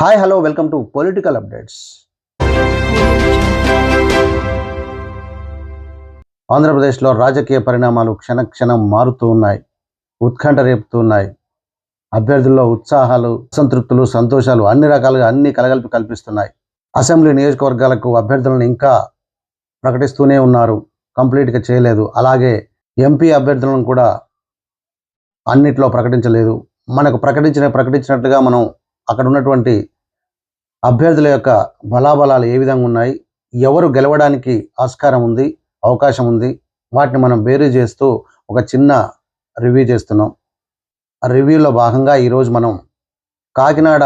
Hi hello welcome to political updates ఆంధ్రప్రదేశ్లో రాజకీయ పరిణామాలు క్షణక్షణం మారుతూ ఉన్నాయి. ఉత్కంఠ రేపుతూ ఉన్నాయి. అభ్యర్థుల్లో ఉత్సాహాలు సంతృప్తులు సంతోషాలు అన్ని రకాలుగా అన్ని కలగలిపి కల్పిస్తున్నాయి. అసెంబ్లీ నియోజకవర్గాలకు అభ్యర్థులను ఇంకా ప్రకటిస్తూనే ఉన్నారు. కంప్లీట్గా చేయలేదు. అలాగే ఎంపీ అభ్యర్థులను కూడా అన్నిట్లో ప్రకటించలేదు. మనకు ప్రకటించిన ప్రకటించినట్లుగా మనం అక్కడ ఉన్నటువంటి అభ్యర్థుల యొక్క బలాబలాలు ఏ విధంగా ఉన్నాయి? ఎవరు గెలవడానికి ఆస్కారం ఉంది అవకాశం ఉంది? వాటిని మనం బేరీ చేస్తూ ఒక చిన్న రివ్యూ చేస్తున్నాం. ఆ రివ్యూలో భాగంగా ఈరోజు మనం కాకినాడ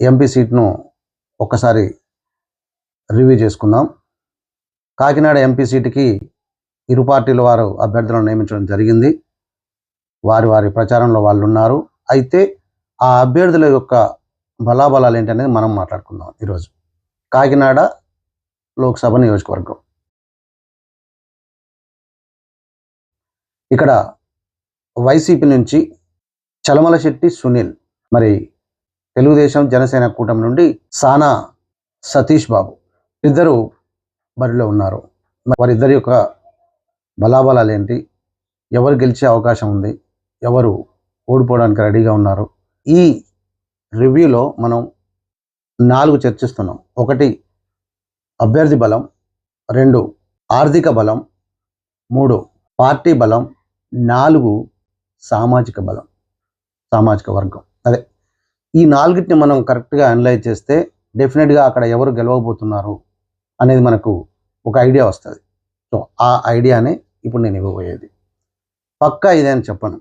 ఎంపీ సీట్ను ఒక్కసారి రివ్యూ చేసుకుందాం. కాకినాడ ఎంపీ సీటుకి ఇరు పార్టీల వారు అభ్యర్థులను నియమించడం జరిగింది. వారి వారి ప్రచారంలో వాళ్ళు ఉన్నారు అయితే ఆ అభ్యర్థుల యొక్క బలాబలాలు ఏంటనేది మనం మాట్లాడుకుందాం ఈరోజు. కాకినాడ లోక్సభ నియోజకవర్గం. ఇక్కడ వైసీపీ నుంచి చలమల శెట్టి సునీల్ మరి తెలుగుదేశం జనసేన కూటమి నుండి సానా సతీష్ బాబు ఇద్దరు బరిలో ఉన్నారు. వారిద్దరి యొక్క బలాబలాలు ఏంటి? ఎవరు గెలిచే అవకాశం ఉంది? ఎవరు ఓడిపోవడానికి రెడీగా ఉన్నారు? ఈ రివ్యూలో మనం నాలుగు చర్చిస్తున్నాం. ఒకటి అభ్యర్థి బలం రెండు ఆర్థిక బలం మూడు పార్టీ బలం నాలుగు సామాజిక బలం సామాజిక వర్గం. అదే ఈ నాలుగిటిని మనం కరెక్ట్గా అనలైజ్ చేస్తే డెఫినెట్గా అక్కడ ఎవరు గెలవబోతున్నారు అనేది మనకు ఒక ఐడియా వస్తుంది. సో ఆ ఐడియానే ఇప్పుడు నేను ఇవ్వబోయేది. పక్కా ఇదే అని చెప్పను.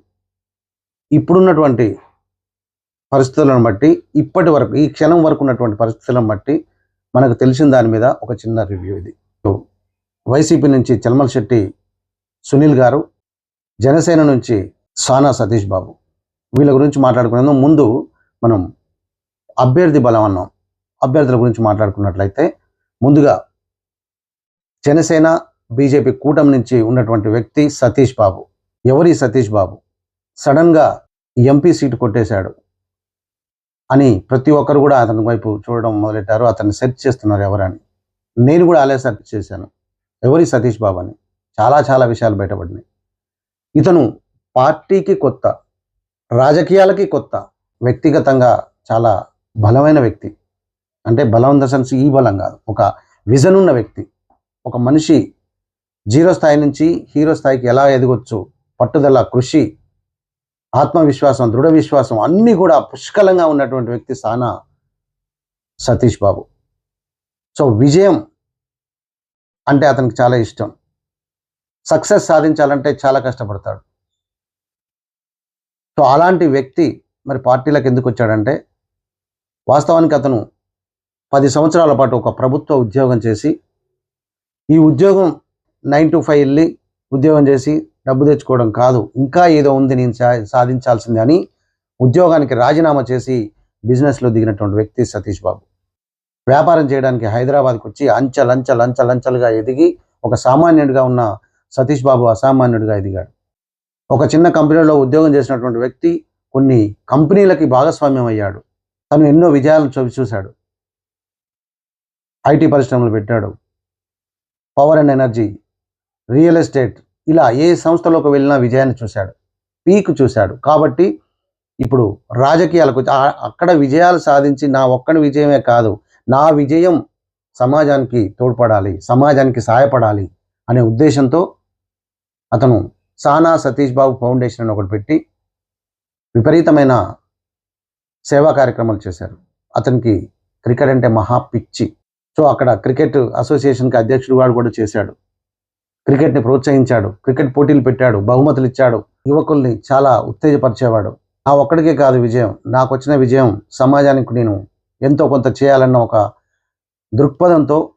ఇప్పుడున్నటువంటి పరిస్థితులను బట్టి ఇప్పటి వరకు ఈ క్షణం వరకు ఉన్నటువంటి పరిస్థితులను బట్టి మనకు తెలిసిన దాని మీద ఒక చిన్న రివ్యూ ఇది. సో, వైసీపీ నుంచి చల్మల్ శెట్టి సునీల్ గారు జనసేన నుంచి సానా సతీష్ బాబు. వీళ్ళ గురించి మాట్లాడుకునేందుకు ముందు మనం అభ్యర్థి బలం అన్నాం. అభ్యర్థుల గురించి మాట్లాడుకున్నట్లయితే ముందుగా జనసేన బీజేపీ కూటమి నుంచి ఉన్నటువంటి వ్యక్తి సతీష్ బాబు. ఎవరి సతీష్ బాబు? సడన్గా ఎంపీ సీటు కొట్టేశాడు. అని ప్రతి ఒక్కరు కూడా అతని వైపు చూడడం మొదలెట్టారు. అతన్ని సెర్చ్ చేస్తున్నారు ఎవరని. నేను కూడా అలా సెర్చ్ చేశాను. ఎవరి సతీష్ బాబు అని. చాలా చాలా విషయాలు బయటపడినాయి ఇతను పార్టీకి కొత్త రాజకీయాలకి కొత్త వ్యక్తిగతంగా చాలా బలమైన వ్యక్తి. అంటే బలం ఇన్ ద సెన్స్ ఈ బలం కాదు. ఒక విజన్ ఉన్న వ్యక్తి. ఒక మనిషి జీరో స్థాయి నుంచి హీరో స్థాయికి ఎలా ఎదగొచ్చు పట్టుదల కృషి ఆత్మవిశ్వాసం దృఢ విశ్వాసం అన్నీ కూడా పుష్కలంగా ఉన్నటువంటి వ్యక్తి సానా సతీష్ బాబు. సో విజయం అంటే అతనికి చాలా ఇష్టం. సక్సెస్ సాధించాలంటే చాలా కష్టపడతాడు. సో అలాంటి వ్యక్తి మరి పార్టీలకు ఎందుకు వచ్చాడంటే వాస్తవానికి అతను పది సంవత్సరాల పాటు ఒక ప్రభుత్వ ఉద్యోగం చేసి ఈ ఉద్యోగం నైన్ టు ఫైవ్ వెళ్ళి ఉద్యోగం చేసి డబ్బు తెచ్చుకోవడం కాదు. ఇంకా ఏదో ఉంది నేను సా- సాధించాల్సింది అని ఉద్యోగానికి రాజీనామా చేసి బిజినెస్లో దిగినటువంటి వ్యక్తి సతీష్ బాబు. వ్యాపారం చేయడానికి హైదరాబాద్కి వచ్చి అంచెలంచెలంచెలంచెలుగా ఎదిగి ఒక సామాన్యుడిగా ఉన్న సతీష్ బాబు అసామాన్యుడిగా ఎదిగాడు. ఒక చిన్న కంపెనీలో ఉద్యోగం చేసినటువంటి వ్యక్తి కొన్ని కంపెనీలకి భాగస్వామ్యం అయ్యాడు. తను ఎన్నో విజయాలను చవి చూశాడు. ఐటీ పరిశ్రమలు పెట్టాడు. Power and energy real estate ఇలా ఏ సంస్థలోకి వెళ్ళినా విజయాన్ని చూశాడు. పీక్ చూశాడు. కాబట్టి ఇప్పుడు రాజకీయాలకు అక్కడ విజయాలు సాధించి నా ఒక్కడి విజయమే కాదు నా విజయం సమాజానికి తోడ్పడాలి సమాజానికి సహాయపడాలి అనే ఉద్దేశంతో అతను సానా సతీష్ బాబు ఫౌండేషన్ అని ఒకటి పెట్టి విపరీతమైన సేవా కార్యక్రమాలు చేశారు. అతనికి క్రికెట్ అంటే మహా పిచ్చి. సో అక్కడ క్రికెట్ అసోసియేషన్కి అధ్యక్షుడు వాడు కూడా చేశాడు. క్రికెట్ని ప్రోత్సహించాడు. క్రికెట్ పోటీలు పెట్టాడు. బహుమతులు ఇచ్చాడు. యువకుల్ని చాలా ఉత్తేజపరిచేవాడు. నా ఒక్కడికే కాదు విజయం. నాకు వచ్చిన విజయం సమాజానికి నేను ఎంతో కొంత చేయాలన్న ఒక దృక్పథంతో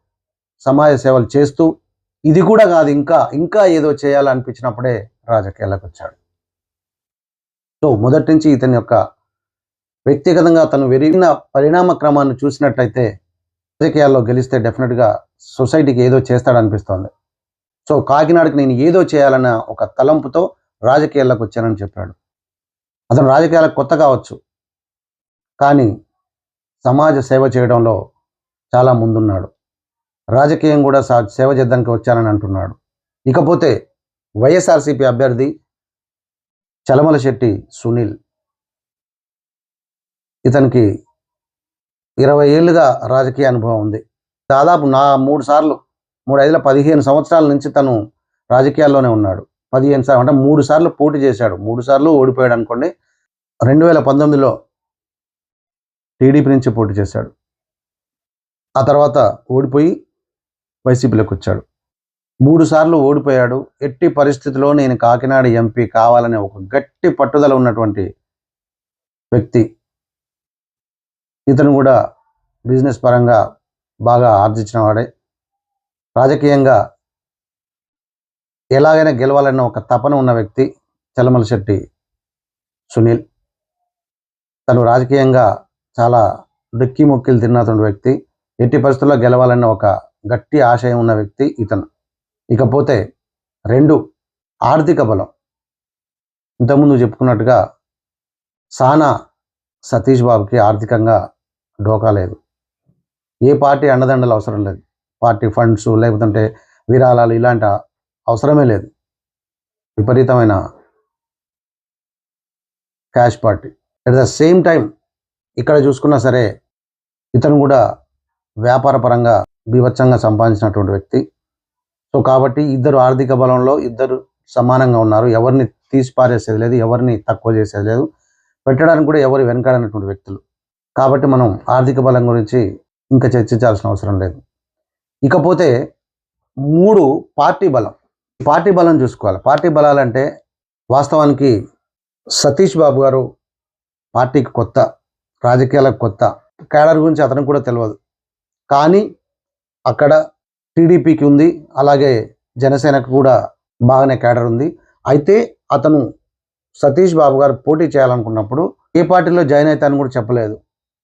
సమాజ సేవలు చేస్తూ ఇది కూడా కాదు ఇంకా ఇంకా ఏదో చేయాలనిపించినప్పుడే రాజకీయాలకు వచ్చాడు. సో మొదటి నుంచి ఇతని యొక్క వ్యక్తిగతంగా తను వెరిగిన పరిణామ క్రమాన్ని చూసినట్లయితే రాజకీయాల్లో గెలిస్తే డెఫినెట్గా సొసైటీకి ఏదో చేస్తాడనిపిస్తోంది. సో కాకినాడకి నేను ఏదో చేయాలన్న ఒక తలంపుతో రాజకీయాల్లోకి వచ్చానని చెప్పాడు. అతను రాజకీయాలకు కొత్త కావచ్చు. కానీ సమాజ సేవ చేయడంలో చాలా ముందున్నాడు. రాజకీయం కూడా సా- సేవ చేద్దానికి వచ్చానని అంటున్నాడు. ఇకపోతే వైఎస్ఆర్సీపీ అభ్యర్థి చలమల శెట్టి సునీల్. ఇతనికి ఇరవై ఏళ్ళుగా రాజకీయ అనుభవం ఉంది. దాదాపు నా మూడు సార్లు మూడు ఐదుల పదిహేను సంవత్సరాల నుంచి తను రాజకీయాల్లోనే ఉన్నాడు. పదిహేను సార్లు అంటే మూడు సార్లు పోటీ చేశాడు. మూడు సార్లు ఓడిపోయాడు అనుకోండి. రెండు వేల పంతొమ్మిదిలో టీడీపీ నుంచి పోటీ చేశాడు. ఆ తర్వాత ఓడిపోయి వైసీపీలోకి వచ్చాడు. మూడు సార్లు ఓడిపోయాడు. ఎట్టి పరిస్థితిలో నేను కాకినాడ ఎంపీ కావాలనే ఒక గట్టి పట్టుదల ఉన్నటువంటి వ్యక్తి. ఇతను కూడా బిజినెస్ పరంగా బాగా ఆర్జించిన వాడే. రాజకీయంగా ఎలాగైనా గెలవాలన్న ఒక తపన ఉన్న వ్యక్తి చలమల శెట్టి సునీల్. తను రాజకీయంగా చాలా డొక్కి మొక్కిలు తిన్నటువంటి వ్యక్తి ఎట్టి పరిస్థితుల్లో గెలవాలన్న ఒక గట్టి ఆశయం ఉన్న వ్యక్తి ఇతను. ఇకపోతే రెండు ఆర్థిక బలం. ఇంతకుముందు చెప్పుకున్నట్టుగా సానా సతీష్ బాబుకి ఆర్థికంగా డోకా లేదు. ఏ పార్టీ అండదండలు అవసరం లేదు. పార్టీ ఫండ్స్ లేకపోతే విరాళాలు ఇలాంటి అవసరమే లేదు. విపరీతమైన cash party. At the same time ఇక్కడ చూసుకున్నా సరే ఇతను కూడా వ్యాపార పరంగా బీభత్సంగా సంపాదించినటువంటి వ్యక్తి. సో కాబట్టి ఇద్దరు ఆర్థిక బలంలో ఇద్దరు సమానంగా ఉన్నారు. ఎవరిని తీసి పారేసేది లేదు ఎవరిని తక్కువ చేసేది లేదు. పెట్టడానికి కూడా ఎవరు వెనకాడనటువంటి వ్యక్తులు. కాబట్టి మనం ఆర్థిక బలం గురించి ఇంకా చర్చించాల్సిన అవసరం లేదు. ఇకపోతే మూడు పార్టీ బలం. పార్టీ బలం చూసుకోవాలి. పార్టీ బలాలంటే వాస్తవానికి సతీష్ బాబు గారు పార్టీకి కొత్త రాజకీయాలకు కొత్త. కేడర్ గురించి అతనికి కూడా తెలియదు కానీ అక్కడ టీడీపీకి ఉంది. అలాగే జనసేనకు కూడా బాగానే కేడర్ ఉంది. అయితే అతను సతీష్ బాబు గారు పోటీ చేయాలనుకున్నప్పుడు ఏ పార్టీలో జాయిన్ అవుతానని కూడా చెప్పలేదు.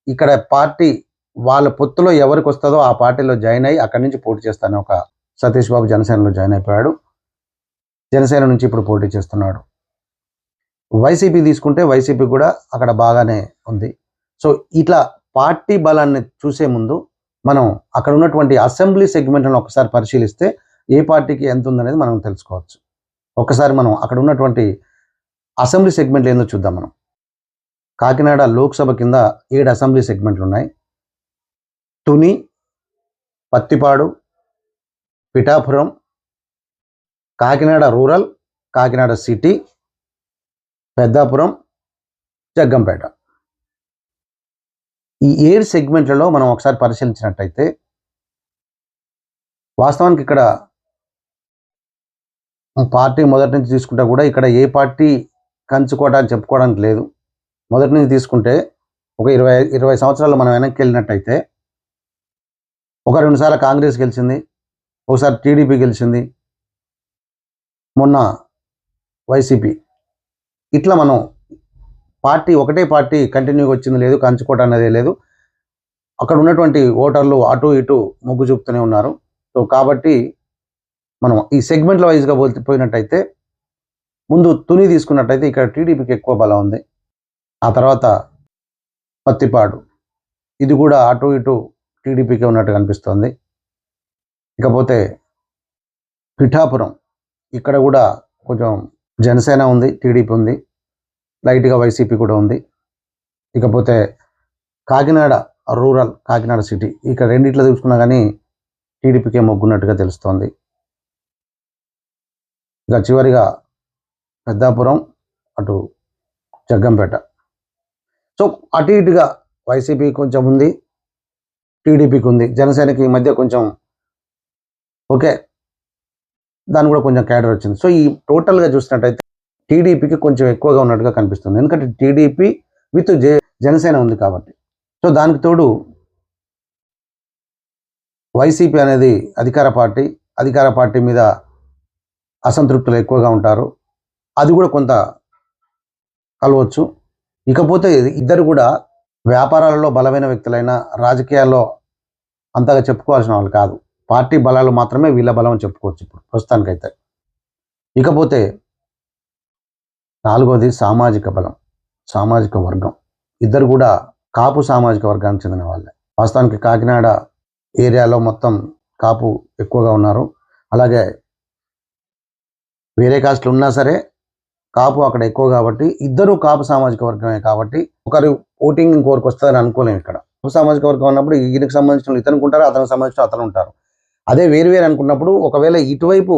ఇక్కడ పార్టీ వాళ్ళ పొత్తులో ఎవరికి వస్తుందో ఆ పార్టీలో జాయిన్ అయ్యి అక్కడి నుంచి పోటీ చేస్తాను ఒక సతీష్ బాబు జనసేనలో జాయిన్ అయిపోయాడు. జనసేన నుంచి ఇప్పుడు పోటీ చేస్తున్నాడు. వైసీపీ తీసుకుంటే వైసీపీ కూడా అక్కడ బాగానే ఉంది. సో ఇట్లా పార్టీ బలాన్ని చూసే ముందు మనం అక్కడ ఉన్నటువంటి అసెంబ్లీ సెగ్మెంట్లను ఒకసారి పరిశీలిస్తే ఏ పార్టీకి ఎంత ఉందనేది మనం తెలుసుకోవచ్చు. ఒకసారి మనం అక్కడ ఉన్నటువంటి అసెంబ్లీ సెగ్మెంట్లు ఏందో చూద్దాం మనం. కాకినాడ లోక్సభ కింద ఏడు అసెంబ్లీ సెగ్మెంట్లు ఉన్నాయి. Tuni Pattipadu Pithapuram Kakinada rural Kakinada city Peddapuram Jaggampeta. ఈ ఏడు సెగ్మెంట్లలో మనం ఒకసారి పరిశీలించినట్టయితే వాస్తవానికి ఇక్కడ పార్టీ మొదటి నుంచి తీసుకుంటే కూడా ఇక్కడ ఏ పార్టీ కంచుకోవడానికి చెప్పుకోవడానికి లేదు. మొదటి నుంచి తీసుకుంటే ఒక ఇరవై ఇరవై సంవత్సరాలు మనం వెనక్కి వెళ్ళినట్టయితే ఒక రెండుసార్లు కాంగ్రెస్ గెలిచింది ఒకసారి టీడీపీ గెలిచింది. మొన్న వైసీపీ. ఇట్లా మనం పార్టీ ఒకటే పార్టీ కంటిన్యూగా వచ్చింది లేదు కంచుకోవటం అనేది లేదు. అక్కడ ఉన్నటువంటి ఓటర్లు అటు ఇటు మొగ్గు చూపుతూనే ఉన్నారు. సో కాబట్టి మనం ఈ సెగ్మెంట్ల వైజ్గా పోయినట్టయితే ముందు తుని తీసుకున్నట్టయితే ఇక్కడ టీడీపీకి ఎక్కువ బలం ఉంది. ఆ తర్వాత పత్తిపాడు. ఇది కూడా అటు ఇటు టీడీపీకే ఉన్నట్టు కనిపిస్తోంది. ఇకపోతే పిఠాపురం ఇక్కడ కూడా కొంచెం జనసేన ఉంది టీడీపీ ఉంది లైట్గా వైసీపీ కూడా ఉంది. ఇకపోతే కాకినాడ రూరల్ కాకినాడ సిటీ ఇక్కడ రెండిట్లో చూసుకున్నా కానీ టీడీపీకే మొగ్గున్నట్టుగా తెలుస్తోంది. ఇక చివరిగా పెద్దాపురం అటు జగ్గంపేట. సో అటు ఇటుగా వైసీపీ కొంచెం ఉంది. టీడీపీకి ఉంది జనసేనకి ఈ మధ్య కొంచెం ఓకే. దాని కూడా కొంచెం క్యాడర్ వచ్చింది. సో ఈ టోటల్గా చూసినట్టయితే టీడీపీకి కొంచెం ఎక్కువగా ఉన్నట్టుగా కనిపిస్తుంది. ఎందుకంటే టీడీపీ విత్ జే జనసేన ఉంది కాబట్టి. సో దానికి తోడు వైసీపీ అనేది అధికార పార్టీ అధికార పార్టీ మీద అసంతృప్తులు ఎక్కువగా ఉంటారు. అది కూడా కొంత కలవచ్చు. ఇకపోతే ఇద్దరు కూడా వ్యాపారాలలో బలమైన వ్యక్తులైన రాజకీయాల్లో అంతగా చెప్పుకోవాల్సిన వాళ్ళు కాదు. పార్టీ బలాలు మాత్రమే వీళ్ళ బలం అని చెప్పుకోవచ్చు ఇప్పుడు ప్రస్తుతానికైతే. ఇకపోతే నాలుగవది సామాజిక బలం సామాజిక వర్గం. ఇద్దరు కూడా కాపు సామాజిక వర్గానికి చెందిన వాళ్ళే. వాస్తవానికి కాకినాడ ఏరియాలో మొత్తం కాపు ఎక్కువగా ఉన్నారు. అలాగే వేరే కాస్ట్లు ఉన్నా సరే కాపు అక్కడ ఎక్కువ కాబట్టి ఇద్దరు కాపు సామాజిక వర్గమే కాబట్టి ఒకరు ఓటింగ్ ఇంకొకరికి వస్తుందని అనుకోలేము ఇక్కడ. సామాజిక వర్గం ఉన్నప్పుడు ఈయనకు సంబంధించిన ఇతనికి ఉంటారు అతనికి సంబంధించిన అతను ఉంటారు. అదే వేరు వేరు అనుకున్నప్పుడు ఒకవేళ ఇటువైపు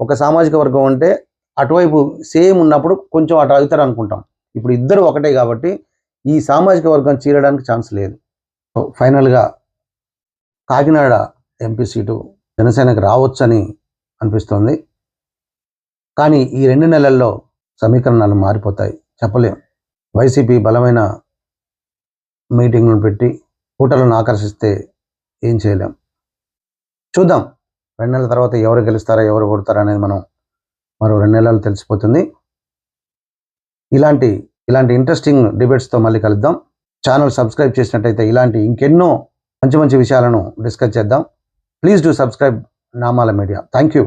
ఒక సామాజిక వర్గం ఉంటే అటువైపు సేమ్ ఉన్నప్పుడు కొంచెం అటు అవుతారు అనుకుంటాం. ఇప్పుడు ఇద్దరు ఒకటే కాబట్టి ఈ సామాజిక వర్గం చీరడానికి ఛాన్స్ లేదు. ఫైనల్గా కాకినాడ ఎంపీ సీటు జనసేనకు రావచ్చని అనిపిస్తోంది. కానీ ఈ రెండు నెలల్లో సమీకరణాలు మారిపోతాయి. చెప్పలేం. వైసీపీ బలమైన మీటింగ్ను పెట్టి కూటలను ఆకర్షిస్తే ఏం చేయలేం. చూద్దాం. రెండు నెలల తర్వాత ఎవరు గెలుస్తారా ఎవరు కొడతారా అనేది మనం మరో రెండు నెలలు తెలిసిపోతుంది. ఇలాంటి ఇలాంటి ఇంట్రెస్టింగ్ డిబేట్స్తో మళ్ళీ కలుద్దాం. ఛానల్ సబ్స్క్రైబ్ చేసినట్టయితే ఇలాంటి ఇంకెన్నో మంచి మంచి విషయాలను డిస్కస్ చేద్దాం. Please do subscribe Namala media. Thank you